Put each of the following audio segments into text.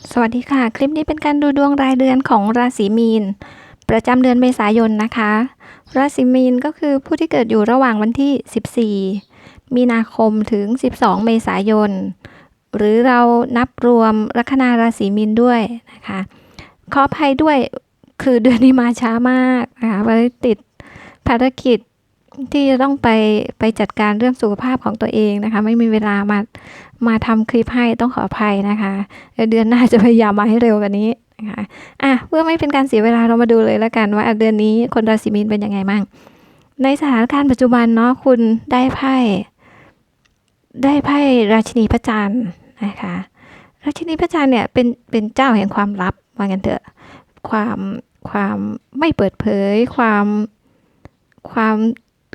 สวัสดีค่ะ คลิปนี้เป็นการดูดวงรายเดือนของราศีมีน ประจำเดือนเมษายนนะคะ ราศีมีนก็คือผู้ที่เกิดอยู่ระหว่างวันที่ 14 มีนาคมถึง 12 เมษายน หรือเรานับรวมลัคนาราศีมีนด้วยนะคะ ขออภัยด้วยคือเดือนนี้มาช้ามากนะคะเพราะติดภารกิจ ที่จะต้องไปไปจัดการเรื่องสุขภาพของตัวเองนะคะ ไม่มีเวลามามาทำคลิปให้ต้องขออภัยนะคะเดือนหน้าจะพยายามมาให้เร็วกว่านี้นะคะอะเพื่อไม่เป็นการเสียเวลาเรามาดูเลยแล้วกันว่าเดือนนี้คนราศีมีนเป็นยังไงบ้างในสถานการณ์ปัจจุบันเนาะคุณได้ไพ่ได้ไพ่ราชินีพระจันทร์นะคะราชินีพระจันทร์เนี่ยเป็นเป็นเจ้าแห่งความลับว่างั้นเถอะความความไม่เปิดเผย ความความ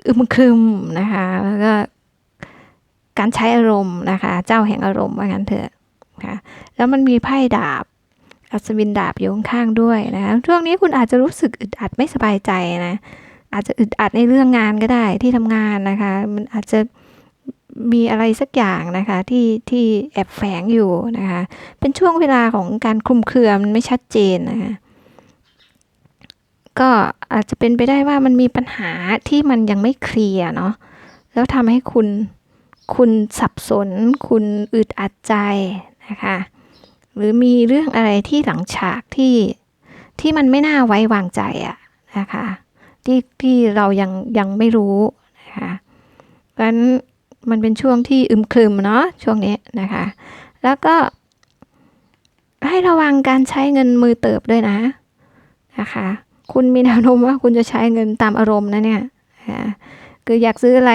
อึมครึมนะคะ แล้วก็การใช้อารมณ์นะคะ เจ้าแห่งอารมณ์ว่างั้นเถอะค่ะแล้วมันมีไพ่ดาบ อัศวินดาบอยู่ข้างๆด้วยนะคะช่วงนี้คุณอาจจะรู้สึกอึดอัดไม่สบายใจนะอาจจะอึดอัดในเรื่องงานก็ได้ที่ทำงานนะคะ มันอาจจะมีอะไรสักอย่างนะคะที่ที่แอบแฝงอยู่นะคะ เป็นช่วงเวลาของการคลุมเครือมันไม่ชัดเจนนะคะ ก็อาจจะเป็นไปได้ว่ามันมีปัญหาที่มันยังไม่เคลียร์เนาะแล้วทำให้คุณคุณสับสน คุณอึดอัดใจนะคะ หรือมีเรื่องอะไรที่หลังฉากที่ที่มันไม่น่าไว้วางใจอะนะคะที่ที่เรายังยังไม่รู้นะคะเพราะฉะนั้นมันเป็นช่วงที่อึมครึมเนาะช่วงนี้นะคะ แล้วก็ให้ระวังการใช้เงินมือเติบด้วยนะนะคะ คุณมีแนวโน้มว่าคุณจะใช้เงินตามอารมณ์นะเนี่ยคืออยากซื้ออะไร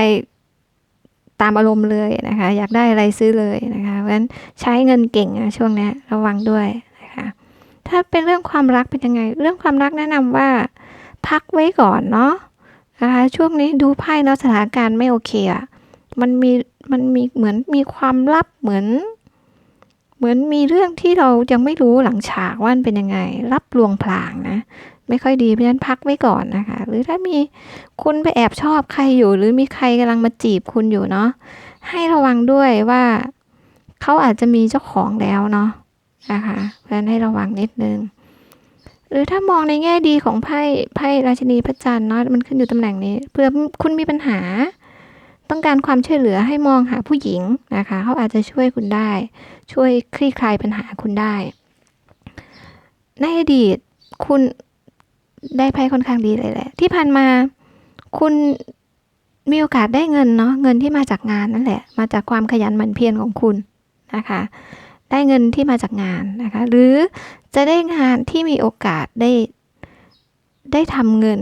ตามอารมณ์เลยนะคะ อยากได้อะไรซื้อเลยนะคะเพราะฉะนั้นใช้เงินเก่งนะช่วงนี้ระวังด้วยนะคะถ้าเป็นเรื่องความรักเป็นยังไง เรื่องความรักแนะนำว่า พักไว้ก่อนเนาะนะคะช่วงนี้ดูไพ่แล้วสถานการณ์ไม่โอเคอะ่ะมันมีมันมีเหมือนมีความลับเหมือน เหมือนมีเรื่องที่เรายังไม่รู้หลังฉากว่ามันเป็นยังไง รับลวงพลางนะ ไม่ค่อยดีเพราะฉะนั้นพักไว้ก่อนนะคะ หรือถ้ามีคุณไปแอบชอบใครอยู่ หรือมีใครกำลังมาจีบคุณอยู่เนาะให้ระวังด้วยว่าเขาอาจจะมีเจ้าของแล้วเนาะนะคะเพราะฉะนั้นให้ระวังนิดนึงหรือถ้ามองในแง่ดีของไพ่ไพ่ราชินีพระจันทร์เนาะมันขึ้นอยู่ตำแหน่งนี้เพื่อคุณมีปัญหา ต้องการความช่วยเหลือให้มองหาผู้หญิงนะคะเขาอาจจะช่วยคุณได้ ช่วยคลี่คลายปัญหาคุณได้ ในอดีตคุณ ได้ไพ่ค่อนข้างดีเลยแหละ ที่ผ่านมาคุณมีโอกาสได้เงินเนาะเงินที่มาจากงานนั่นแหละ มาจากความขยันหมั่นเพียรของคุณนะคะ ได้เงินที่มาจากงานนะคะ หรือจะได้งานที่มีโอกาสได้ได้ทำเงิน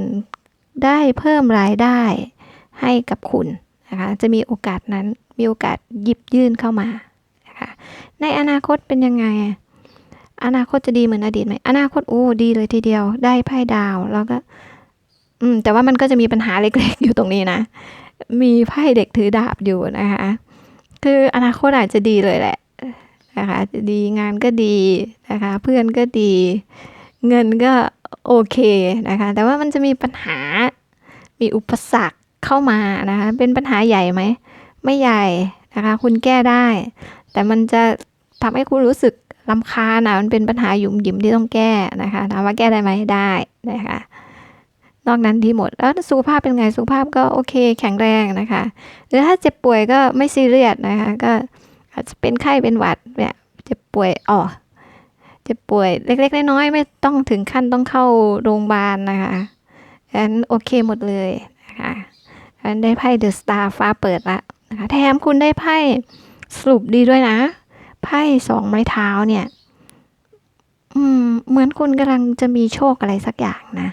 ได้เพิ่มรายได้ให้กับคุณนะคะ จะมีโอกาสนั้นมีโอกาสหยิบยื่นเข้ามานะคะในอนาคตเป็นยังไง อนาคตจะดีเหมือนอดีตไหมอนาคตโอ้ดีเลยทีเดียว ได้ไพ่ดาวแล้วก็ อืม แต่ว่ามันก็จะมีปัญหาเล็ก ๆ อยู่ตรงนี้นะ มีไพ่เด็กถือดาบอยู่นะคะ คืออนาคตอาจจะดีเลยแหละนะคะจะดีงานก็ดีนะคะ เพื่อนก็ดี เงินก็โอเคนะคะ แต่ว่ามันจะมีปัญหา มีอุปสรรคเข้ามานะคะ เป็นปัญหาใหญ่ไหม ไม่ใหญ่นะคะ คุณแก้ได้ แต่มันจะทำให้คุณรู้สึก ลำคาญนะมันเป็นปัญหาหยุ่มหยิมที่ต้องแก้นะคะถามว่าแก้ได้ไหมได้นะคะนอกนั้นดีหมดแล้วสุขภาพเป็นไงสุขภาพก็โอเค แข็งแรงนะคะ หรือถ้าเจ็บป่วยก็ไม่ซีเรียสนะคะ ก็อาจจะเป็นไข้เป็นหวัดเนี่ยเจ็บป่วยอ๋อเจ็บป่วยเล็ก ๆ น้อยๆไม่ต้องถึงขั้นต้องเข้าโรงพยาบาลนะคะอันโอเคหมดเลยนะคะอันได้ไพ่เดอะสตาร์ฟ้าเปิดละนะคะแถมคุณได้ไพ่สรุปดีด้วยนะ ไพ่สองไม้เท้าเนี่ย อืม เหมือนคุณกำลังจะมีโชคอะไรสักอย่างนะ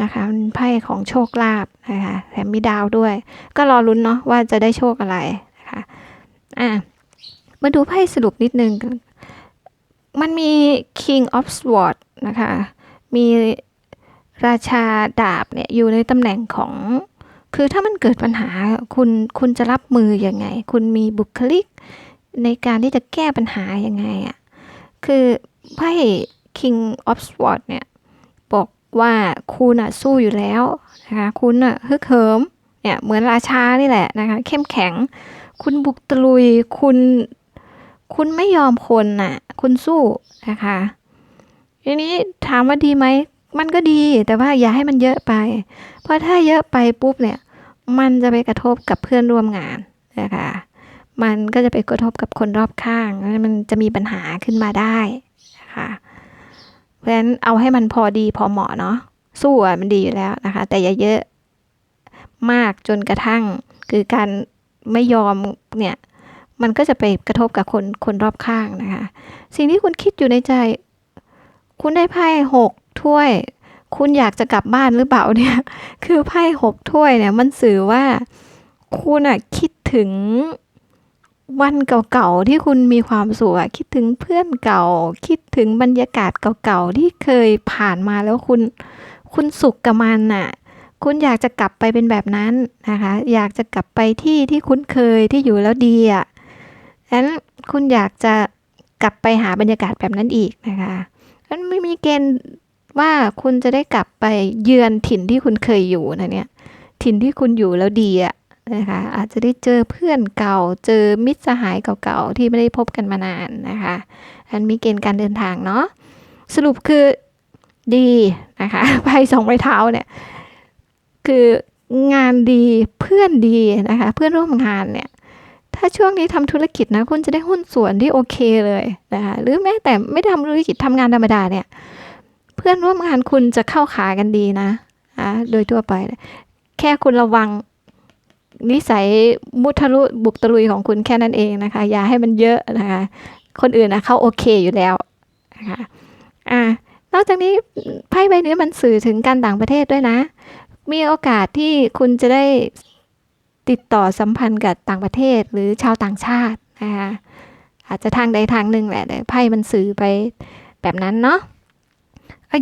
นะคะไพ่ของโชคลาภนะคะแถมมีดาวด้วย ก็รอลุ้นเนาะว่าจะได้โชคอะไรนะคะอะมาดูไพ่สรุปนิดนึง มันมี King of Swords นะคะ มีราชาดาบเนี่ยอยู่ในตำแหน่งของ คือถ้ามันเกิดปัญหาคุณคุณจะรับมืออยังไง คุณมีบุคลิก ในการที่จะแก้ปัญหายังไงอะ่ะ คือไพ่ King of Swords เนี่ย บอกว่าคุณอะสู้อยู่แล้วนะคะ คุณอะฮึกเหิม เนี่ย เหมือนราชานี่แหละนะคะ เข้มแข็ง คุณบุกตะลุย คุณ คุณไม่ยอมคนน่ะ คุณสู้นะคะทีนี้ถามว่าดีไหม มันก็ดี แต่ว่าอย่าให้มันเยอะไป เพราะถ้าเยอะไปปุ๊บเนี่ย มันจะไปกระทบกับเพื่อนร่วมงานนะคะ มันก็จะไปกระทบกับคนรอบข้างแล้วมันจะมีปัญหาขึ้นมาได้นะคะเพราะฉะนั้นเอาให้มันพอดีพอเหมาะเนาะสู้อะมันดีอยู่แล้วนะคะ แต่อย่าเยอะมากจนกระทั่ง คือการไม่ยอมเนี่ย มันก็จะไปกระทบกับคนคนรอบข้างนะคะ สิ่งที่คุณคิดอยู่ในใจ คุณได้ไพ่หกถ้วย คุณอยากจะกลับบ้านหรือเปล่าเนี่ย คือไพ่หกถ้วยเนี่ย มันสื่อว่า คุณอะคิดถึง วันเก่าๆที่คุณมีความสุขคิดถึงเพื่อนเก่า คิดถึงบรรยากาศเก่าๆที่เคยผ่านมาแล้วคุณ คุณสุขกับมันน่ะ คุณอยากจะกลับไปเป็นแบบนั้นนะคะ อยากจะกลับไปที่ที่คุ้นเคยที่อยู่แล้วดีอะฉะนั้นคุณอยากจะกลับไปหาบรรยากาศแบบนั้นอีกนะคะมันไม่มีเกณฑ์ว่าคุณจะได้กลับไปเยือนถิ่นที่คุณเคยอยู่นะเนี่ยถิ่นที่คุณอยู่แล้วดีอะ นะคะอาจจะได้เจอเพื่อนเก่า เจอมิตรสหายเก่าๆที่ไม่ได้พบกันมานานนะคะอันมีเกณฑ์การเดินทางเนาะสรุปคือดีนะคะไพ่สองไม้เท้าเนี่ยคืองานดีเพื่อนดีนะคะ เพื่อนร่วมงานเนี่ยถ้าช่วงนี้ทำธุรกิจนะคุณจะได้หุ้นส่วนที่โอเคเลยนะคะหรือแม้แต่ไม่ทำธุรกิจทำงานธรรมดาเนี่ยเพื่อนร่วมงานคุณจะเข้าขากันดีนะอะโดยทั่วไป แค่คุณระวัง นิสัยมุทะลุบุกตะลุยของคุณแค่นั้นเองนะคะ อย่าให้มันเยอะนะคะ คนอื่นนะเขาโอเคอยู่แล้วนะคะอ่านอกจากนี้ไพ่ใบนี้มันสื่อถึงการต่างประเทศด้วยนะ มีโอกาสที่คุณจะได้ติดต่อสัมพันธ์กับต่างประเทศหรือชาวต่างชาตินะคะอาจจะทางใดทางหนึ่งแหละแต่ไพ่มันสื่อไปแบบนั้นเนาะ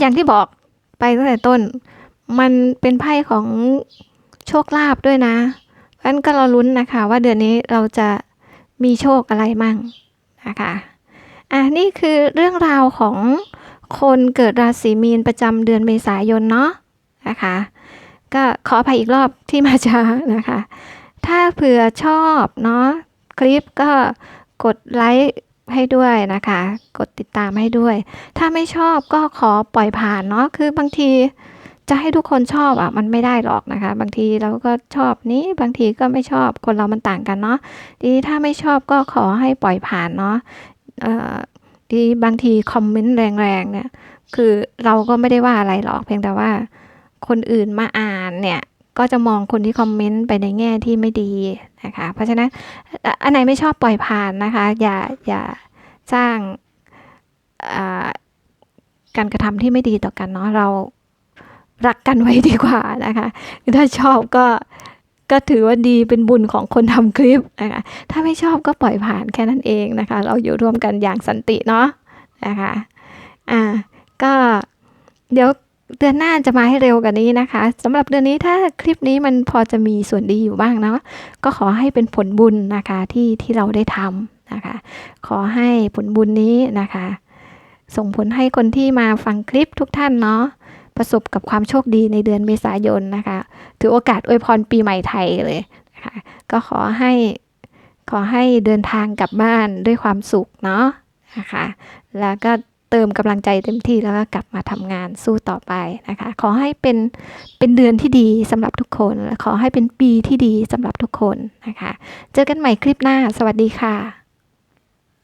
อย่างที่บอกไปตั้งแต่ต้น มันเป็นไพ่ของโชคลาภด้วยนะ นั่นก็เราลุ้นนะคะ ว่าเดือนนี้เราจะมีโชคอะไรมั่งนะคะอะนี่คือเรื่องราวของคนเกิดราศีมีนประจำเดือนเมษายนเนาะนะคะ ก็ขออภัยอีกรอบที่มาช้านะคะ ถ้าเผื่อชอบเนาะคลิปก็กดไลค์ให้ด้วยนะคะ กดติดตามให้ด้วย ถ้าไม่ชอบก็ขอปล่อยผ่านเนาะคือบางที จะให้ทุกคนชอบอะมันไม่ได้หรอกนะคะ บางทีเราก็ชอบนี้บางทีก็ไม่ชอบคนเรามันต่างกันเนาะทีถ้าไม่ชอบก็ขอให้ปล่อยผ่านเนาะที่บางทีคอมเมนต์แรงๆเนี่ยคือเราก็ไม่ได้ว่าอะไรหรอกเพียงแต่ว่า คนอื่นมาอ่านเนี่ยก็จะมองคนที่คอมเมนต์ไปในแง่ที่ไม่ดีนะคะ เพราะฉะนั้นอันไหนไม่ชอบปล่อยผ่านนะคะ อย่าอย่าสร้างการกระทำที่ไม่ดีต่อกันเนาะเรา รักกันไว้ดีกว่านะคะ ถ้าชอบก็ก็ถือว่าดีเป็นบุญของคนทำคลิปนะคะ ถ้าไม่ชอบก็ปล่อยผ่านแค่นั้นเองนะคะ เราอยู่ร่วมกันอย่างสันติเนาะนะคะ อ่า ก็เดี๋ยวเดือนหน้าจะมาให้เร็วกว่านี้นะคะสำหรับเดือนนี้ถ้าคลิปนี้มันพอจะมีส่วนดีอยู่บ้างเนาะก็ขอให้เป็นผลบุญนะคะที่ที่เราได้ทำนะคะ ขอให้ผลบุญนี้นะคะ ส่งผลให้คนที่มาฟังคลิปทุกท่านเนาะ ประสบกับความโชคดีในเดือนเมษายนนะคะ ถือโอกาสอวยพรปีใหม่ไทยเลยนะคะก็ขอให้ขอให้เดินทางกลับบ้านด้วยความสุขเนาะนะคะแล้วก็เติมกำลังใจเต็มที่แล้วก็กลับมาทำงานสู้ต่อไปนะคะ ขอให้เป็นเป็นเดือนที่ดีสำหรับทุกคน และขอให้เป็นปีที่ดีสำหรับทุกคนนะคะ เจอกันใหม่คลิปหน้า สวัสดีค่ะ